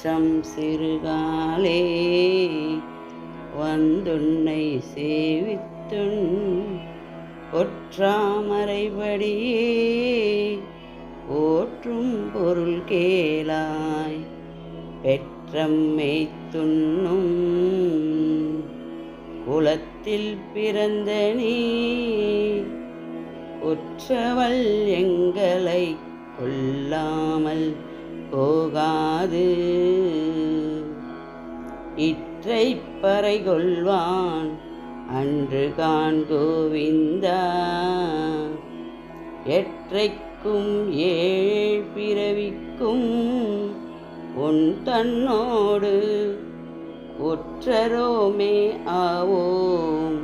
அற்றம் சிறுகாலே வந்துன்னை சேவித்துன் ஒற்றாமறைபடியே ஓற்றும் பொருள் கேளாய் பெற்றம்மை துண்ணும் குலத்தில் பிறந்த நீ உற்றவள் எங்களை கொல்லாமல் போகாது. இற்றை பறை கொள்வான் அன்று கான் கோவிந்தா. எற்றைக்கும் ஏழ் பிறவிக்கும் உன் தன்னோடு ஒற்றரோமே ஆவோம்.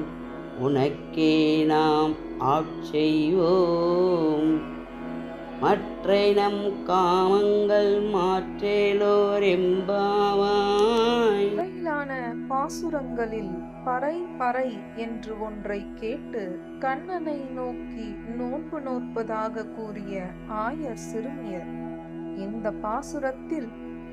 உனக்கே நாம் ஆட்செய்வோம். மற்ற நம் காமங்கள் மாற்றேலோர் எம்பாவாய் இடையிலான பாசுரங்களில் பறை பறை என்று ஒன்றை கேட்டு கண்ணனை நோக்கி நோன்பு நோற்பதாக கூறிய ஆயர் சிறுமியர் இந்த பாசுரத்தில்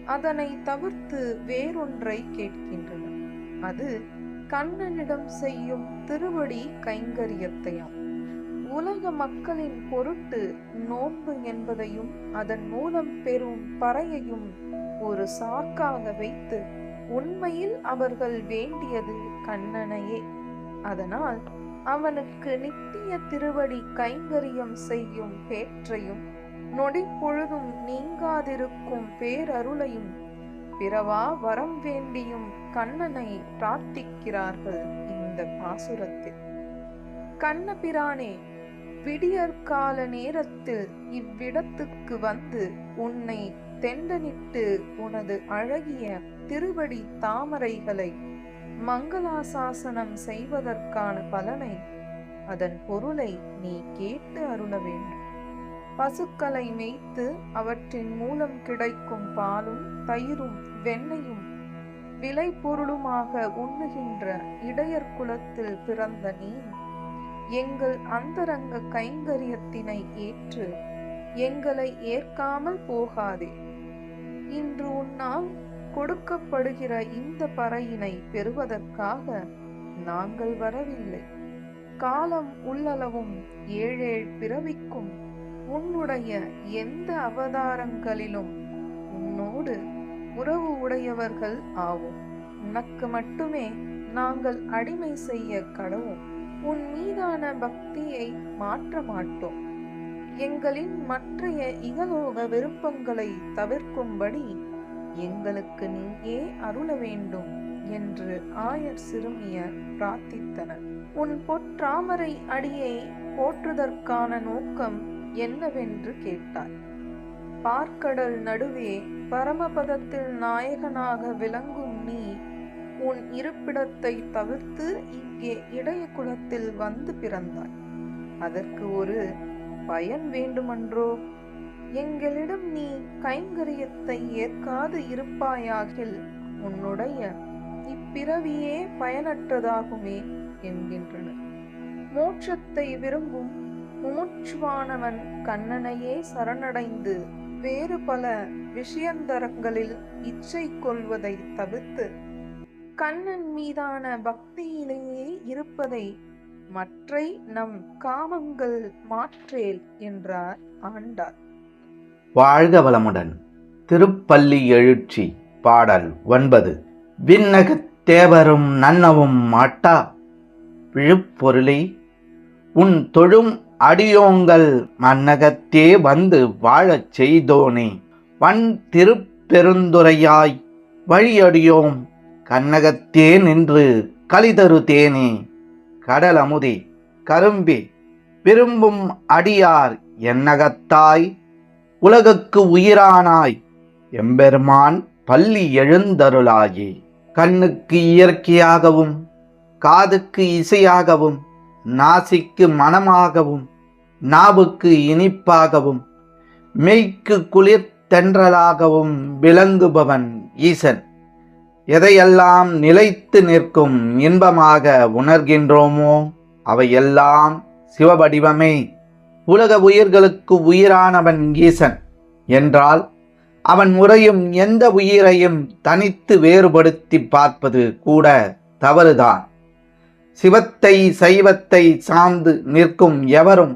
அதனை தவிர்த்து வேறொன்றை கேட்கின்றனர். அது கண்ணனிடம் செய்யும் திருவடி கைங்கரியத்தையாம். உலக மக்களின் பொருட்டு நோன்பு என்பதையும் அதன் மூலம் பெறும் பறையையும் ஒரு சாக்காக வைத்து உண்மையில் அவர்கள் வேண்டியது கண்ணனையே. அதனால் அவனுக்கு நித்திய திருவடி கைங்கரியம் செய்யும் பேற்றையும் நொடி பொழுதும் நீங்காதிருக்கும் பேரருளையும் பிறவா வரம் வேண்டியும் கண்ணனை பிரார்த்திக்கிறார்கள் இந்த பாசுரத்தில். கண்ணபிரானே விடியற்கால நேரத்தில் இவ்விடத்துக்கு வந்து உன்னை தெண்டனிட்டு உனது அழகிய திருவடி தாமரைகளை மங்களாசாசனம் செய்வதற்கான பலனை அதன் பொருளை நீ கேட்டு அருள வேண்டும். பசுக்களை மேய்த்து அவற்றின் மூலம் கிடைக்கும் பாலும் தயிரும் வெண்ணையும் விலை பொருளுமாக உண்ணுகின்ற இடையர் குலத்தில் பிறந்த நீ எங்கள் அந்தரங்க கைங்கரியத்தினை ஏற்று எங்களை ஏற்காமல் போகாதே. இன்று உன்னால் கொடுக்கப்படுகிற இந்த பறையினை பெறுவதற்காக நாங்கள் வரவில்லை. காலம் உள்ளளவும் ஏழேழ் பிறவிக்கும் உன்னுடைய எந்த அவதாரங்களிலும் உன்னோடு உறவு உடையவர்கள் ஆவோம். உனக்கு மட்டுமே நாங்கள் அடிமை செய்ய கடவும். உன் மீதான பக்தியை மாற்ற மாட்டோம். எங்களின் மற்றைய இகலோக விருப்பங்களை தவிர்க்கும்படி எங்களுக்கு நீயே அருள வேண்டும் என்று ஆயர் சிறுமியர் பிரார்த்தித்தனர். உன் பொற்றாமரை அடியை போற்றுதற்கான நோக்கம் என்னவென்று கேட்டார். பார்க்கடல் நடுவே பரமபதத்தில் நாயகனாக விளங்கும் உன் இருப்பிடத்தை தவிர்த்து இங்கே இடைய குலத்தில் வந்து பிறந்தாய். அதற்கு ஒரு பயன் வேண்டுமன்றோ? எங்களிடம் நீ கைங்கரியத்தை ஏற்காது இருப்பாயாகில் உன்னுடைய இப்பிறவியே பயனற்றதாகுமே என்கின்றனர். மோட்சத்தை விரும்பும் முமுட்சுவானவன் கண்ணனையே சரணடைந்து வேறு பல விஷயந்தரங்களில் இச்சை கொள்வதை தவிர்த்து கண்ணன் மீதான பக்தியிலேயே இருப்பதை மற்றை நம் காமங்கள் மாற்றேல் என்றார் ஆண்டார் வாழ்க வளமுடன். திருப்பள்ளி எழுச்சி பாடல் ஒன்பது. விண்ணகத் தேவரும் நன்னவும் மாட்டா? விழுப்பொருளை உன் தொழும் அடியோங்கள் மன்னகத்தே வந்து வாழச் செய்தோனே. வன் திருப்பெருந்துரையாய் வழியடியோம் கண்ணகத்தே நின்று கலிதரு தேனே அமுதி கரும்பே விரும்பும் அடியார் என்னகத்தாய்? உலகுக்கு உயிரானாய் எம்பெருமான் பள்ளி எழுந்தருளாயே. கண்ணுக்கு இயற்கையாகவும் காதுக்கு இசையாகவும் நாசிக்கு மனமாகவும் நாவுக்கு இனிப்பாகவும் மெய்க்கு குளிர் தென்றலாகவும் விளங்குபவன் ஈசன். எதையெல்லாம் நிலைத்து நிற்கும் இன்பமாக உணர்கின்றோமோ அவையெல்லாம் சிவவடிவமே. உலக உயிர்களுக்கு உயிரானவன் ஈசன் என்றால் அவன் முறையும் எந்த உயிரையும் தனித்து வேறுபடுத்தி பார்ப்பது கூட தவறுதான். சிவத்தை சைவத்தை சார்ந்து நிற்கும் எவரும்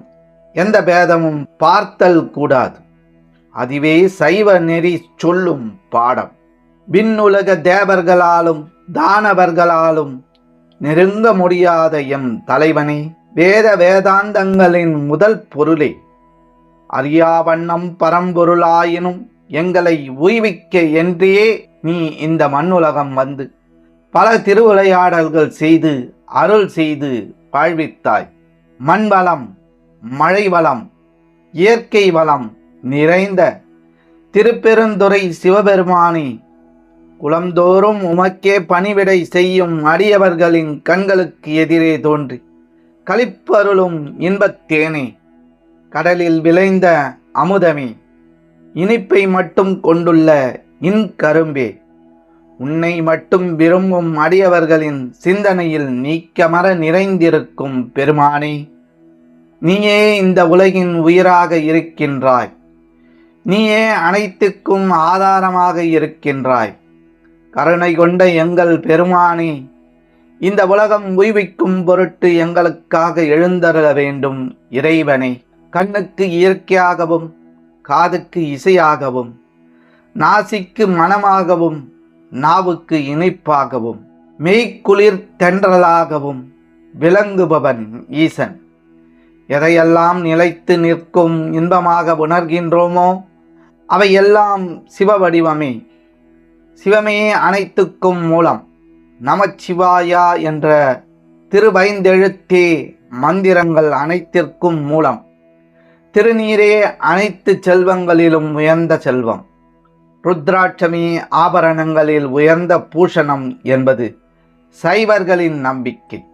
எந்த பேதமும் பார்த்தல் கூடாது. அதுவே சைவ நெறி சொல்லும் பாடம். விண்ணுலக தேவர்களாலும் தானவர்களாலும் நெருங்க முடியாத எம் தலைவனே வேத வேதாந்தங்களின் முதல் பொருளே. அறியாவண்ணம் பரம்பொருளாயினும் எங்களை உய்விக்க என்றே நீ இந்த மண்ணுலகம் வந்து பல திருவிளையாடல்கள் செய்து அருள் செய்து வாழ்வித்தாய். மண் வளம் மழை வளம் இயற்கை வளம் நிறைந்த திருப்பெருந்துறை சிவபெருமானி குளம்தோறும் உமக்கே பணிவிடை செய்யும் அடியவர்களின் கண்களுக்கு எதிரே தோன்றி களிப்பருளும் இன்பத்தேனே. கடலில் விளைந்த அமுதமே இனிப்பை மட்டும் கொண்டுள்ள இன்கரும்பே. உன்னை மட்டும் விரும்பும் அடியவர்களின் சிந்தனையில் நீக்கமர நிறைந்திருக்கும் பெருமானே நீயே இந்த உலகின் உயிராக இருக்கின்றாய். நீயே அனைத்துக்கும் ஆதாரமாக இருக்கின்றாய். கருணை கொண்ட எங்கள் பெருமானே இந்த உலகம் உய்விக்கும் பொருட்டு எங்களுக்காக எழுந்தருள வேண்டும் இறைவனே. கண்ணுக்கு இயற்கையாகவும் காதுக்கு இசையாகவும் நாசிக்கு மனமாகவும் நாவுக்கு இனிப்பாகவும் மெய்க்குளிர் தென்றலாகவும் விளங்குபவன் ஈசன். எதையெல்லாம் நிலைத்து நிற்கும் இன்பமாக உணர்கின்றோமோ அவையெல்லாம் சிவ வடிவமே. சிவமே அனைத்துக்கும் மூலம். நமச்சிவாயா என்ற திருவைந்தெழுத்தே மந்திரங்கள் அனைத்திற்கும் மூலம். திருநீரே அனைத்து செல்வங்களிலும் உயர்ந்த செல்வம். ருத்ராட்சமி ஆபரணங்களில் உயர்ந்த பூஷணம் என்பது சைவர்களின் நம்பிக்கை.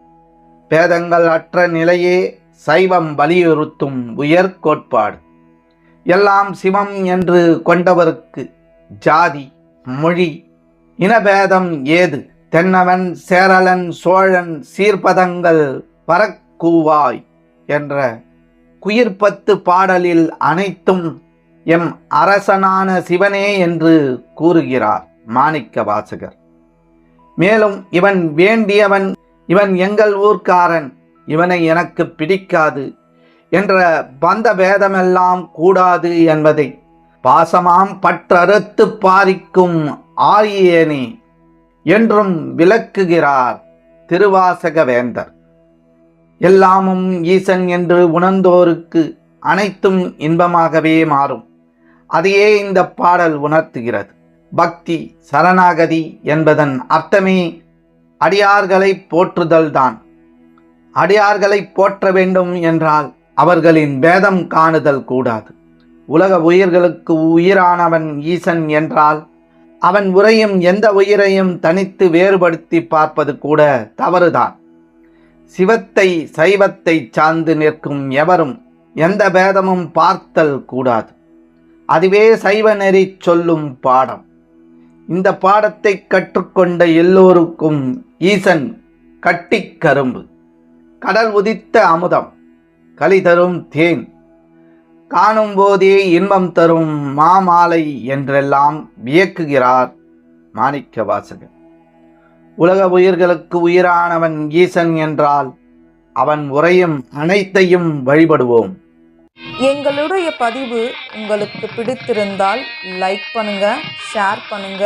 பேதங்கள் அற்ற நிலையே சைவம் வலியுறுத்தும் உயர் கோட்பாடு. எல்லாம் சிவம் என்று கொண்டவருக்கு ஜாதி மொழி. இனபேதம் ஏது? தென்னவன் சேரலன் சோழன் சீர்பதங்கள் பறக்கூவாய் என்ற குயிர்பத்து பாடலில் அனைத்தும் எம் அரசனான சிவனே என்று கூறுகிறார் மாணிக்க வாசகர். மேலும் இவன் வேண்டியவன் இவன் எங்கள் ஊர்க்காரன் இவனை எனக்கு பிடிக்காது என்ற பந்த பேதமெல்லாம் கூடாது என்பதை பாசமாம் பற்றறுத்து பாரிக்கும் ஆரியேனி என்றும் விளக்குகிறார் திருவாசக வேந்தர் எல்லாமும் ஈசன் என்று உணர்ந்தோருக்கு அனைத்தும் இன்பமாகவே மாறும். அதையே இந்த பாடல் உணர்த்துகிறது. பக்தி சரணாகதி என்பதன் அர்த்தமே அடியார்களை போற்றுதல்தான். அடியார்களை போற்ற வேண்டும் என்றால் அவர்களின் பேதம் காணுதல் கூடாது. உலக உயிர்களுக்கு உயிரானவன் ஈசன் என்றால் அவன் உரையும் எந்த உயிரையும் தனித்து வேறுபடுத்தி பார்ப்பது கூட தவறுதான். சிவத்தை சைவத்தை சார்ந்து நிற்கும் எவரும் எந்த பேதமும் பார்த்தல் கூடாது. அதுவே சைவ நெறி சொல்லும் பாடம். இந்த பாடத்தை கற்றுக்கொண்ட எல்லோருக்கும் ஈசன் கட்டிக்கரும்பு கடல் உதித்த அமுதம் களி தரும் தேன் காணும் போதே இன்பம் தரும் மாமாலை என்றெல்லாம் வியக்குகிறார் மாணிக்க வாசகர் உலக உயிர்களுக்கு உயிரானவன் ஈசன் என்றால் அவன் உரையும் அனைத்தையும் வழிபடுவோம். எங்களுடைய பதிவு உங்களுக்கு பிடித்திருந்தால் லைக் பண்ணுங்க ஷேர் பண்ணுங்க